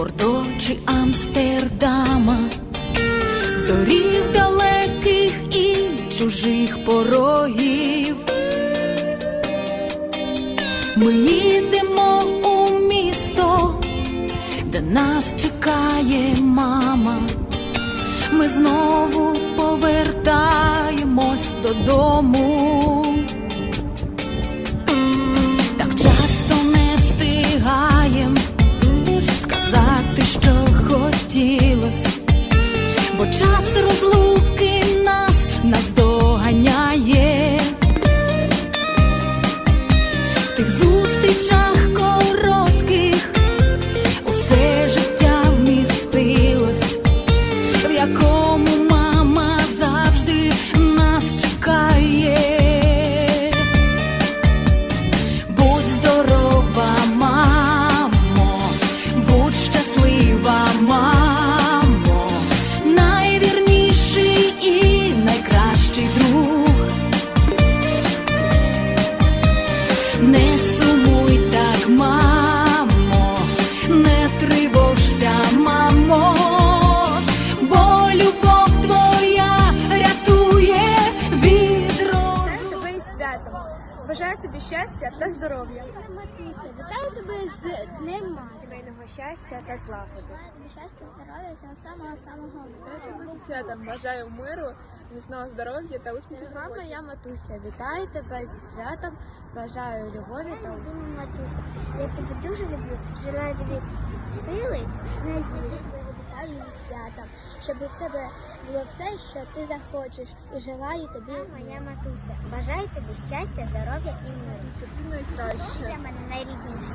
Бордо чи Амстердама, з доріг далеких і чужих порогів. Ми їдемо у місто, де нас чекає мама. Ми знову повертаємось додому. Час розлуки святом. Бажаю тобі щастя та здоров'я. Матуся, вітаю тебе з днем. Сімейного щастя та злагоди. Бажаю тобі щастя, здоров'я, всього самого самого Тебе зі святом бажаю миру, міцного здоров'я та успіхів. роботі. моя матуся, вітаю тебе зі святом. Бажаю любові та. Матуся. Я тебе дуже люблю. Желаю тобі сили, надії. Свята, вітаю зі святом, щоб в тебе було все, що ти захочеш. І желаю тобі моя матуся. Бажаю тобі щастя, здоров'я і миру. Щоб ти найкраще. Для мене найрідніше.